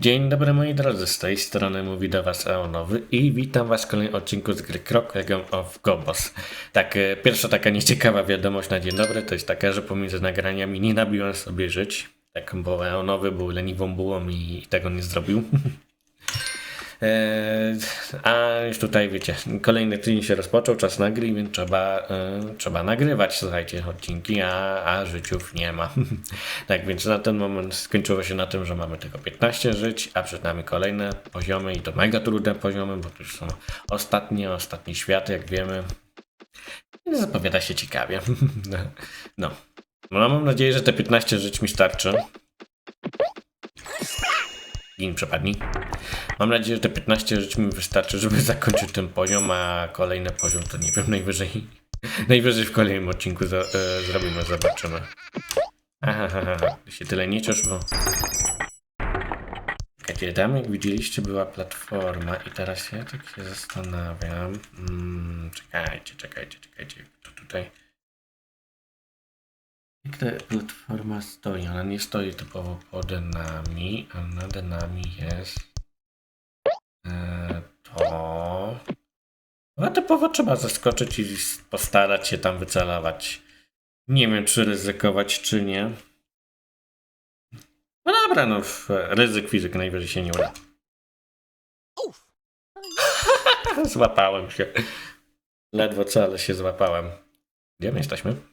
Dzień dobry moi drodzy, z tej strony mówi do was Eonowy i witam was w kolejnym odcinku z gry Legion of Gobos. Tak, e, pierwsza taka nieciekawa wiadomość na dzień dobry to jest taka, że pomiędzy nagraniami nie nabiłem sobie żyć, tak, bo Eonowy był leniwą bułą i tego nie zrobił. E, A już tutaj wiecie, kolejny tydzień się rozpoczął, czas nagry, więc trzeba, e, trzeba nagrywać, słuchajcie, odcinki, a, a życiów nie ma. tak więc na ten moment skończyło się na tym, że mamy tylko 15 żyć, a przed nami kolejne poziomy i to mega trudne poziomy, bo to już są ostatnie, ostatni świat, jak wiemy. Zapowiada się ciekawie. no. no, mam nadzieję, że te 15 żyć mi starczy. Gin przepadnij. Mam nadzieję, że te 15 żyć mi wystarczy, żeby zakończyć ten poziom, a kolejny poziom to nie wiem, najwyżej najwyżej w kolejnym odcinku za, e, zrobimy, zobaczymy. Aha, aha, aha. Się tyle nie ciesz, bo... Czekajcie, tam jak widzieliście była platforma i teraz ja tak się zastanawiam. Mm, czekajcie, czekajcie, czekajcie. To tutaj... Jak ta platforma stoi? Ona nie stoi typowo pod nami, a nad nami jest e, to. No typowo trzeba zaskoczyć i postarać się tam wycelować. Nie wiem, czy ryzykować, czy nie. No dobra, no ryzyk fizyk najwyżej się nie uda. Złapałem się. Ledwo co, ale się złapałem. Gdzie my jesteśmy?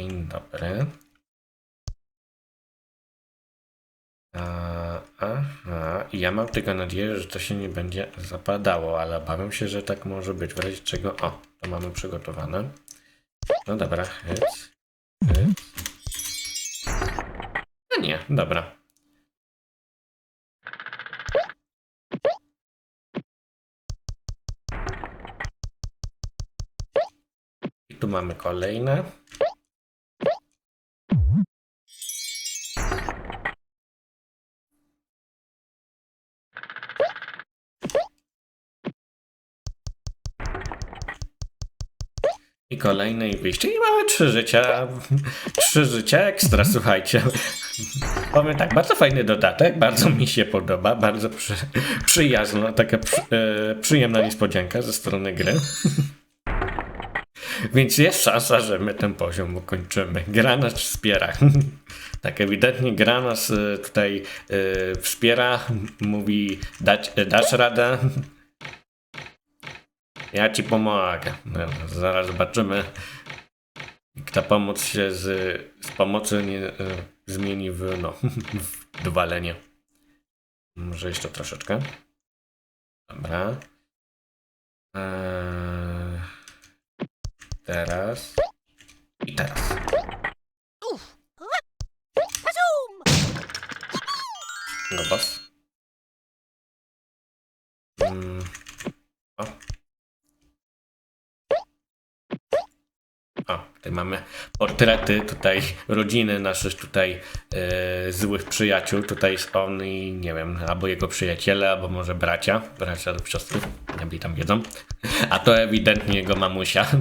Dzień dobry. A, aha, i ja mam tylko nadzieję, że to się nie będzie zapadało, ale obawiam się, że tak może być. W razie czego, o, to mamy przygotowane. No dobra, hyc. No nie, dobra. I tu mamy kolejne. Kolejne i wyjście. I mamy trzy życia. Trzy życia ekstra, słuchajcie. Powiem tak, bardzo fajny dodatek, bardzo mi się podoba, bardzo przy, przyjazna, taka przy, e, przyjemna niespodzianka ze strony gry. Więc jest szansa, że my ten poziom ukończymy. Gra nas wspiera. Tak, ewidentnie gra nas e, tutaj e, wspiera, mówi dać, dasz radę. Ja ci pomogę. Zaraz zobaczymy, jak ta pomoc się z, z pomocy nie, e, zmieni w, no, w dwalenie. Może jeszcze troszeczkę. Dobra. Eee, teraz. I teraz. Mm. O. O, tutaj mamy portrety tutaj rodziny naszych tutaj e, złych przyjaciół. Tutaj jest on i nie wiem, albo jego przyjaciele, albo może bracia, bracia lub siostry, wiem, tam wiedzą. A to ewidentnie jego mamusia.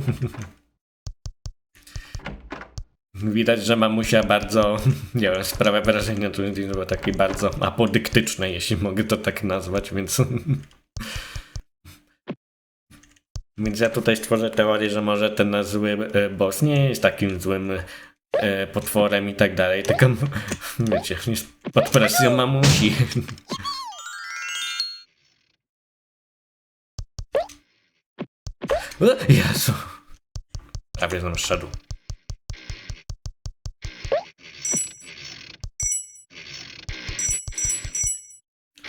Widać, że mamusia bardzo, nie wiem, sprawia wrażenie, to było takie bardzo apodyktyczne, jeśli mogę to tak nazwać, więc... Więc ja tutaj stworzę teorię, że może ten nasz zły e, boss nie jest takim złym e, potworem i tak dalej, tylko wiecie, jest pod presją mamusi. Jezu. Prawie nam szedł.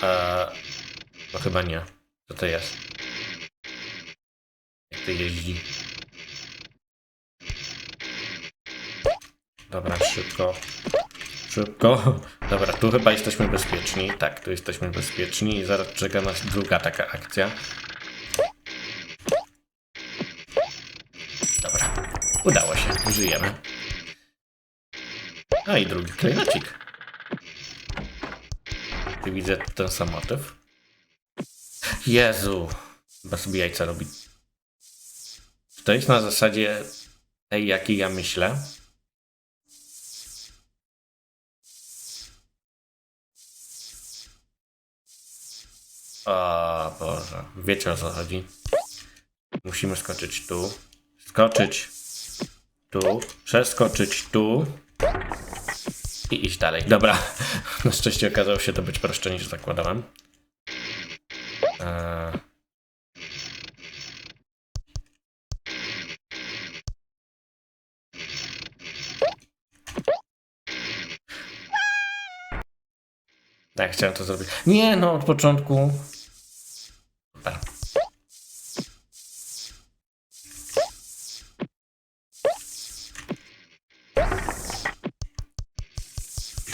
Eee, no chyba nie. Co to jest? To jeździ? Dobra, szybko. Szybko. Dobra, tu chyba jesteśmy bezpieczni. Tak, tu jesteśmy bezpieczni i zaraz czeka nas druga taka akcja. Dobra, udało się, żyjemy. A i drugi klejnocik. Ty widzę ten sam motyw. Jezu, sobie jajca robi. To jest na zasadzie tej, jakiej ja myślę. O Boże, wiecie o co chodzi. Musimy skoczyć tu, skoczyć tu, przeskoczyć tu i iść dalej. Dobra, na szczęście okazało się to być prostsze niż zakładałem. Eee. Tak, chciałem to zrobić. Nie, no od początku.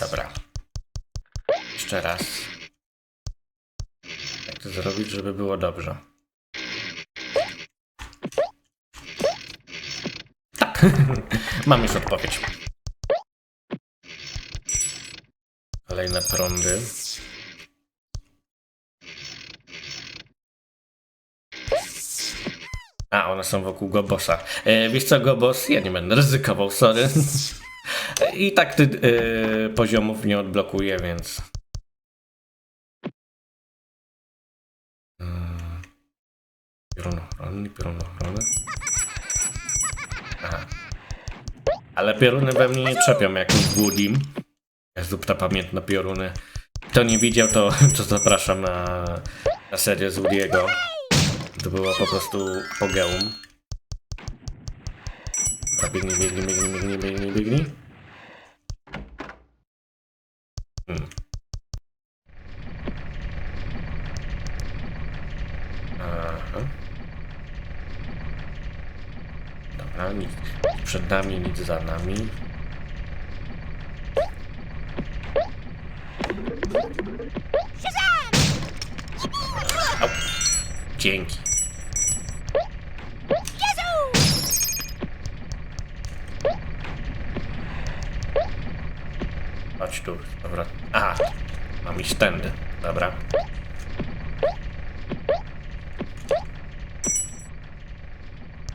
Dobra. Jeszcze raz. Jak to zrobić, żeby było dobrze? Tak. Mam już odpowiedź. Kolejne prądy. A, one są wokół Gobosa. E, wiesz co, Gobos? Ja nie będę ryzykował, sorry. I tak ty e, poziomów nie odblokuję, więc... Mm. Piorunochronny, piorunochronny. Aha. Ale pioruny we mnie nie trzepią jak w Woodim. Jezu, ta pamiętna pioruny. Kto nie widział, to, to zapraszam na, na serię z Woody'ego. To było po prostu pogeum. A biegnij, biegnij, biegnij, biegnij, biegnij, biegnij. Hmm. Aha. Dobra, nic przed nami, nic za nami. Dzięki. Chodź tu, dobra. Aha, mam iść tędy, dobra.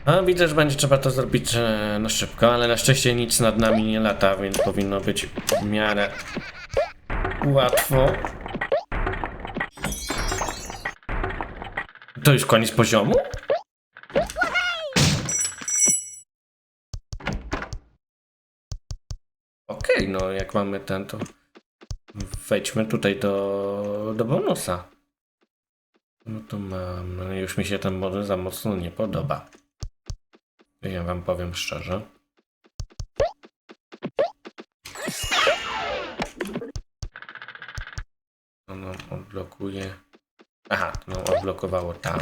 A widzę, że będzie trzeba to zrobić e, na szybko, ale na szczęście nic nad nami nie lata, więc powinno być w miarę łatwo. To już koniec poziomu? Okej, no jak mamy ten, to wejdźmy tutaj do, do bonusa. No to mam, już mi się ten bonus za mocno nie podoba. Ja wam powiem szczerze. To nam odblokuje. Aha, to nam odblokowało tam.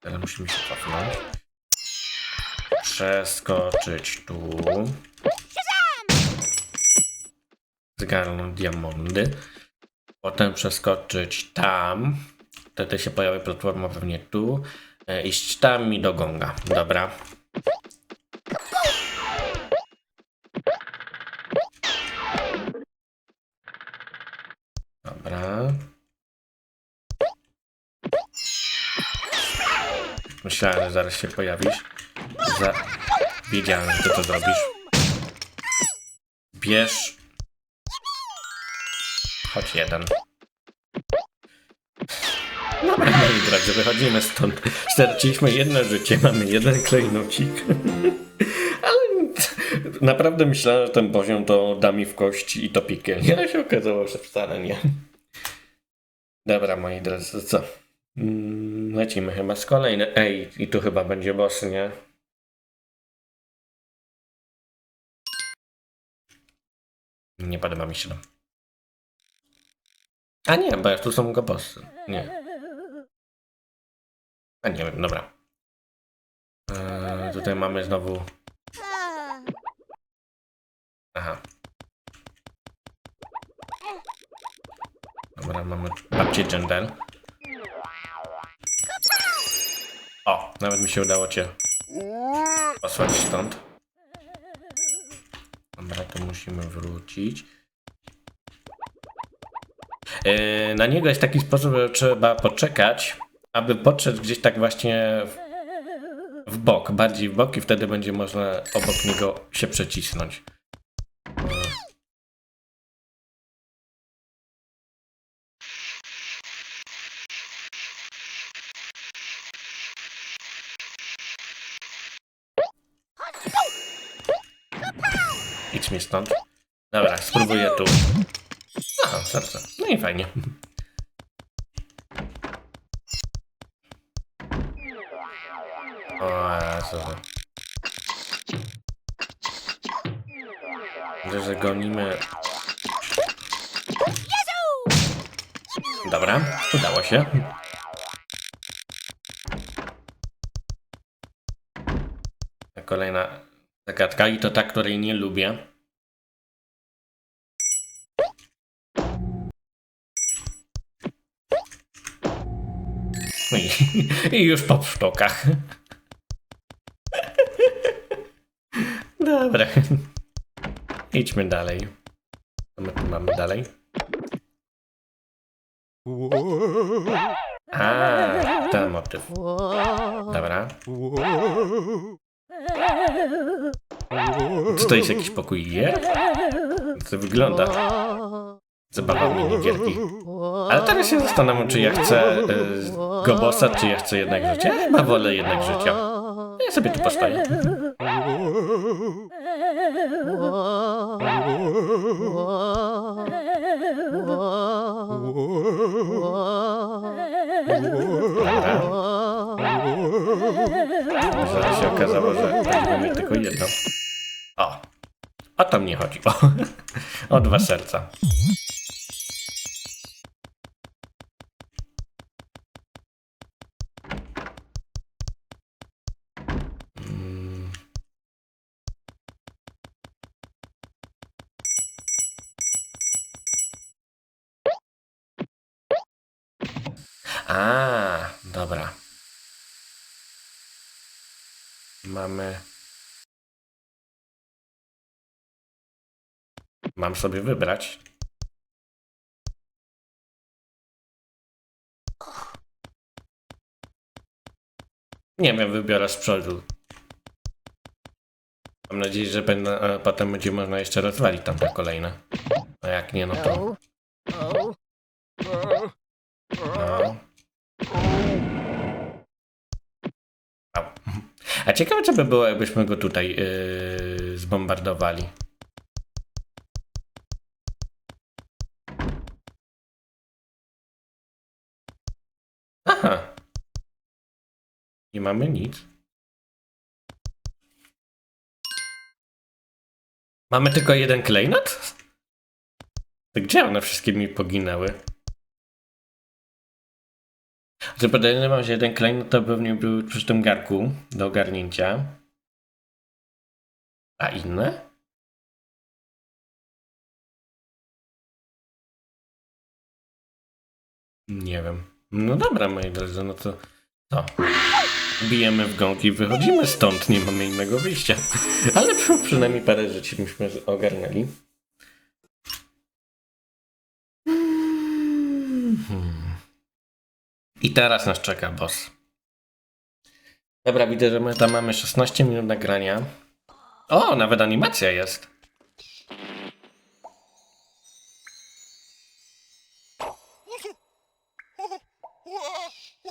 Teraz musimy się cofnąć. Przeskoczyć tu. Zgarnąć diamondy. Potem przeskoczyć tam. Wtedy się pojawi platforma pewnie tu. E, iść tam i do gonga. Dobra. Dobra. Myślałem, że zaraz się pojawisz. Za... Wiedziałem, że to zrobisz. Bierz. Chodź jeden. Dobra, moi drodzy, wychodzimy stąd. Straciliśmy jedno życie, mamy jeden klejnocik. Ale naprawdę myślałem, że ten poziom to da mi w kości i to piekielnie, ale się okazało, że wcale nie. Dobra, moi drodzy, co? Mm, Lecimy chyba z kolejny. Ej, i tu chyba będzie boss, nie? Nie podoba mi się to. A nie, bo tu są go bossy. Nie. A nie wiem, dobra. Eee, tutaj mamy znowu. Aha. Dobra, mamy babcię Jendel. O, nawet mi się udało cię posłać stąd. Dobra, to musimy wrócić. Yy, na niego jest taki sposób, że trzeba poczekać, aby podszedł gdzieś tak właśnie w, w bok, bardziej w bok i wtedy będzie można obok niego się przecisnąć. Yy. Idź mi stąd. Dobra, spróbuję tu. Aha, serce. No i fajnie. O, Jezu. Widzę, że gonimy. Dobra, udało się. Kolejna zagadka i to ta, której nie lubię. No I, i już po. Dobra. Idźmy dalej. Co my tu mamy dalej? A, ten motyw. Dobra. Czy to jest jakiś pokój gier? To wygląda. Zabawa minigierki. Ale teraz się zastanawiam, czy ja chcę y, Gobosa, czy ja chcę jednak życia. Chyba wolę jednak życia. Ja sobie tu postoję. Się okazało, że mieć tylko jedno. O, o to mnie chodzi. O, o dwa serca. Mm. A, dobra. Mamy. Mam sobie wybrać. Nie wiem, wybiorę z przodu. Mam nadzieję, że będę, potem będzie można jeszcze rozwalić tam te kolejne. A jak nie, no to. A ciekawe, co by było, jakbyśmy go tutaj yy, zbombardowali. Aha. Nie mamy nic. Mamy tylko jeden klejnot? Gdzie one wszystkie mi poginęły? Że podejrzewam, że jeden klejnot to pewnie był przy tym garku do ogarnięcia. A inne? Nie wiem. No dobra, moi drodzy, no to to. Bijemy w gąk i wychodzimy stąd, nie mamy innego wyjścia. Ale przy- przynajmniej parę rzeczy myśmy ogarnęli. I teraz nas czeka boss. Dobra, widzę, że my tam mamy 16 minut nagrania. O, nawet animacja jest.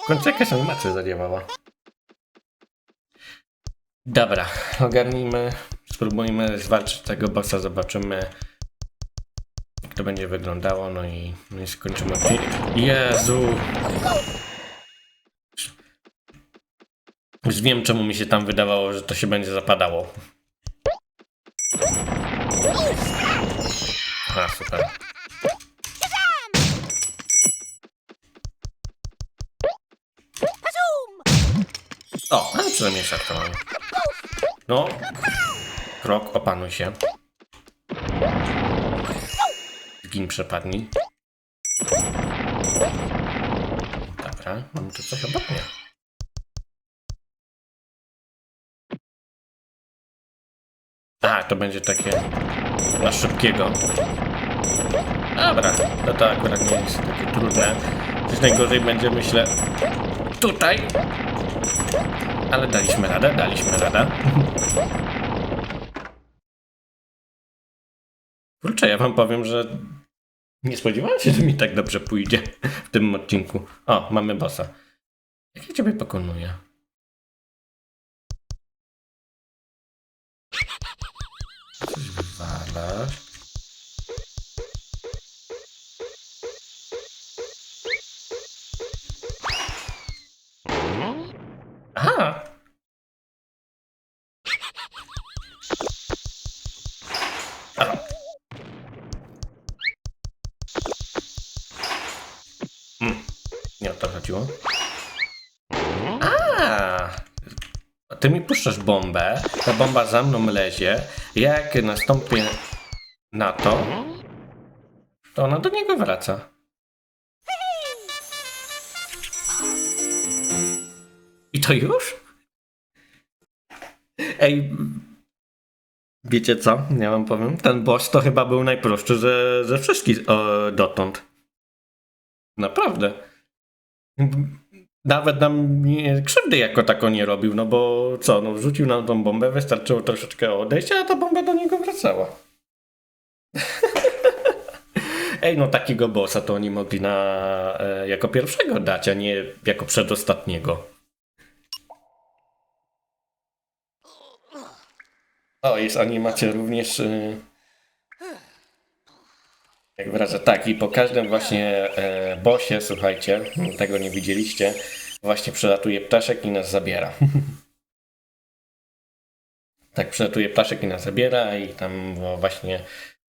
W końcu jakaś animacja zadziałała. Dobra, ogarnijmy, spróbujmy zwalczyć tego bossa, zobaczymy jak to będzie wyglądało, no i, no i skończymy. Jezu! Już wiem, czemu mi się tam wydawało, że to się będzie zapadało. A, super. O, ale przynajmniej mamy. No. Krok, opanuj się. Zgin przepadnij. Dobra, mam tu coś obok mnie. To będzie takie na szybkiego. Dobra, to to akurat nie jest takie trudne. Coś najgorzej będzie, myślę, tutaj. Ale daliśmy radę, daliśmy radę. Kurczę, ja wam powiem, że nie spodziewałem się, że mi tak dobrze pójdzie w tym odcinku. O, mamy bossa. Jak ja ciebie pokonuję? Coś wywali. Dobra. Aha! A. Mm, Nie o. A! Ty mi puszczasz bombę, ta bomba za mną lezie. Jak nastąpię na to, to ona do niego wraca. I to już? Ej, wiecie co? Ja wam powiem, ten boss to chyba był najprostszy ze, ze wszystkich o, dotąd. Naprawdę. Nawet nam nie, krzywdy jako tako nie robił, no bo co, no wrzucił nam tą bombę, wystarczyło troszeczkę odejść, a ta bomba do niego wracała. Ej, no takiego bossa to oni mogli na, e, jako pierwszego dać, a nie jako przedostatniego. O, jest animacja również. Y... Jak wraca, tak, i po każdym właśnie e, bosie, słuchajcie, tego nie widzieliście, właśnie przelatuje ptaszek i nas zabiera. tak, przelatuje ptaszek i nas zabiera i tam było właśnie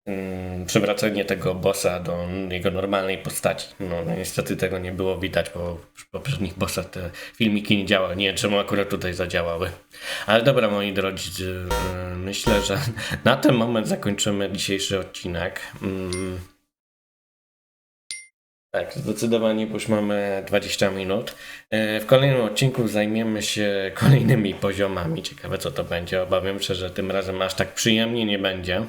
mm, przywracenie tego bossa do jego normalnej postaci. No, no niestety tego nie było widać, bo w poprzednich bossach te filmiki nie działały. Nie wiem, czemu akurat tutaj zadziałały. Ale dobra, moi drodzy, yy, myślę, że na ten moment zakończymy dzisiejszy odcinek. Mm. Tak, zdecydowanie, bo już mamy 20 minut. Yy, W kolejnym odcinku zajmiemy się kolejnymi poziomami. Ciekawe, co to będzie. Obawiam się, że tym razem aż tak przyjemnie nie będzie.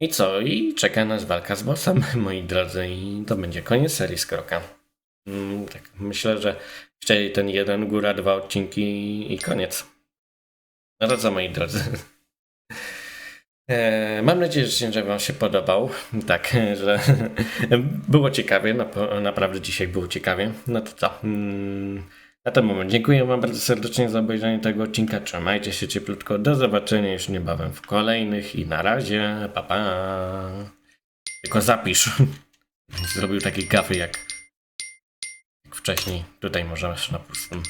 I co? I czeka nas walka z bossem, moi drodzy, i to będzie koniec serii Skroka. Mm, tak, myślę, że jeszcze ten jeden, góra, dwa odcinki i koniec. No to co, moi drodzy? E, Mam nadzieję, że Wam się podobał. Tak, że było ciekawie, nap- naprawdę dzisiaj było ciekawie. No to co? Mm, Na ten moment dziękuję Wam bardzo serdecznie za obejrzenie tego odcinka. Trzymajcie się cieplutko. Do zobaczenia już niebawem w kolejnych i na razie. Pa, pa. Tylko zapisz. Zrobił takie gafy jak, jak wcześniej. Tutaj możesz na pustym.